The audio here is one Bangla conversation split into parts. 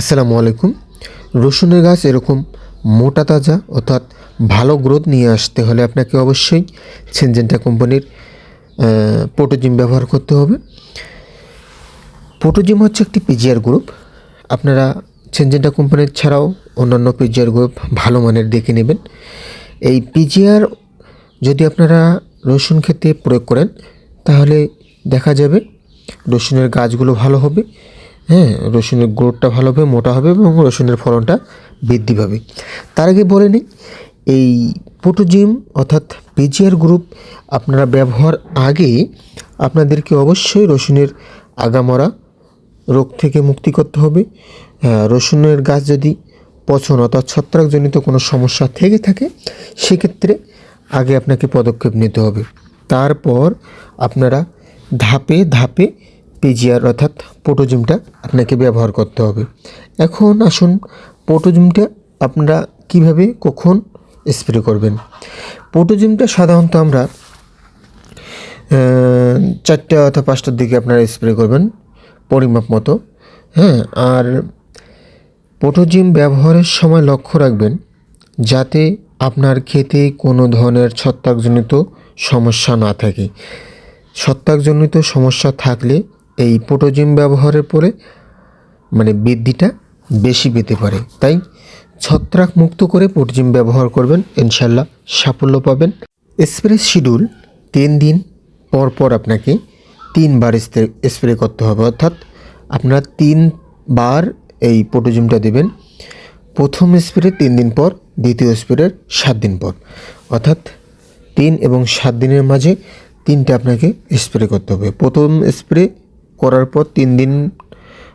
আসসালামু আলাইকুম। রসুনের গাছ এরকম মোটা তাজা, অর্থাৎ ভালো গ্রোথ নিয়ে আসতে হলে আপনাকে অবশ্যই সেনজেন্টা কোম্পানির পোটোজিম ব্যবহার করতে হবে। পোটোজিম হচ্ছে একটি পিজিআর গ্রুপ আপনারা সেনজেন্টা কোম্পানির ছাড়াও অন্যান্য পিজিআর গ্রুপ ভালো মানের দেখে নেবেন। এই পিজিআর যদি আপনারা রসুন ক্ষেতে প্রয়োগ করেন, তাহলে দেখা যাবে রসুনের গাছগুলো ভালো হবে। হ্যাঁ রসুনের গ্রোথটা ভালো হবে মোটা হবে এবং রসুনের ফলনটা বৃদ্ধি পাবে। তার আগে বলে নিই এই পোটোজিম অর্থাৎ পিজিআর গ্রুপ আপনারা ব্যবহার আগে আপনাদেরকে অবশ্যই রসুনের আগামরা রোগ থেকে মুক্তি করতে হবে। হ্যাঁ, রসুনের গাছ যদি পচন অর্থাৎ ছত্রাকজনিত কোনো সমস্যা থেকে থাকে সেক্ষেত্রে আগে আপনাকে পদক্ষেপ নিতে হবে। তারপর আপনারা ধাপে ধাপে পিজিআর অর্থাৎ পোটোজিমটা আপনাকে ব্যবহার করতে হবে। এখন আসুন পোটোজিমটা আপনারা কীভাবে, কখন স্প্রে করবেন? পোটোজিমটা সাধারণত আমরা চারটা অথবা পাঁচটার দিকে আপনারা স্প্রে করবেন, পরিমাপ মতো। হ্যাঁ আর পোটোজিম ব্যবহারের সময় লক্ষ্য রাখবেন যাতে আপনার খেতে কোনো ধরনের ছত্রাকজনিত সমস্যা না থাকে। ছত্রাকজনিত সমস্যা থাকলে এই পোটোজিম ব্যবহারের পরে মানে বৃদ্ধিটা বেশি পেতে পারে। তাই ছত্রাক মুক্ত করে পোটোজিম ব্যবহার করবেন ইনশাল্লাহ সাফল্য পাবেন। স্প্রে শিডিউল তিন দিন পর পর আপনাকে তিনবার স্প্রে করতে হবে। অর্থাৎ আপনারা তিনবার এই পোটোজিমটা দেবেন। প্রথম স্প্রে তিন দিন পর, দ্বিতীয় স্প্রের সাত দিন পর। অর্থাৎ তিন এবং সাত দিনের মাঝে তিনটে আপনাকে স্প্রে করতে হবে। প্রথম স্প্রে করার পর তিন দিন,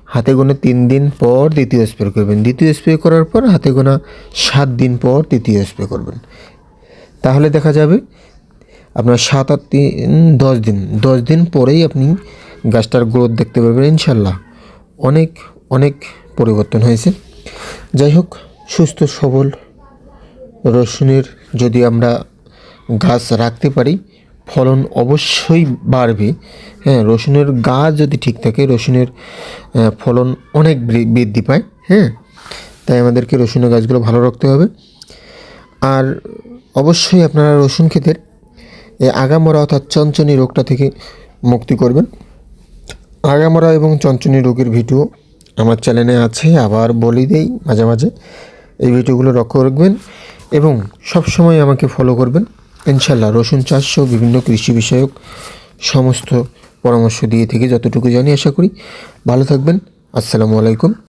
হাতে গোনা তিন দিন পর দ্বিতীয় স্প্রে করবেন। দ্বিতীয় স্প্রে করার পর হাতে গোনা সাত দিন পর তৃতীয় স্প্রে করবেন। তাহলে দেখা যাবে আপনার সাত আট তিন, দশ দিন। দশ দিন পরেই আপনি গাছটার গ্রোথ দেখতে পাবেন ইনশাল্লাহ। অনেক অনেক পরিবর্তন হয়েছে। যাই হোক, সুস্থ, সবল রসুনের যদি আমরা গাছ রাখতে পারি ফলন অবশ্যই বাড়বে। হ্যাঁ রসুনের গাছ যদি ঠিক থাকে, রসুনের ফলন অনেক বৃদ্ধি পায়। হ্যাঁ তাই আমাদেরকে রসুনের গাছগুলো ভালো রাখতে হবে। আর অবশ্যই আপনারা রসুন ক্ষেতের আগামরা অর্থাৎ চঞ্চনি রোগটা থেকে মুক্তি করবেন। আগামরা এবং চঞ্চনি রোগের ভিডিও আমার চ্যানেলে আছে, আবার বলি দেই মাঝে মাঝে। এই ভিডিওগুলো লক্ষ্য রাখবেন এবং সবসময় আমাকে ফলো করবেন। ইনশাল্লাহ রসুন চাষ সহ বিভিন্ন কৃষি বিষয়ক সমস্ত পরামর্শ দিয়ে থেকে যতটুকু জানি আশা করি। ভালো থাকবেন। আসসালামু আলাইকুম।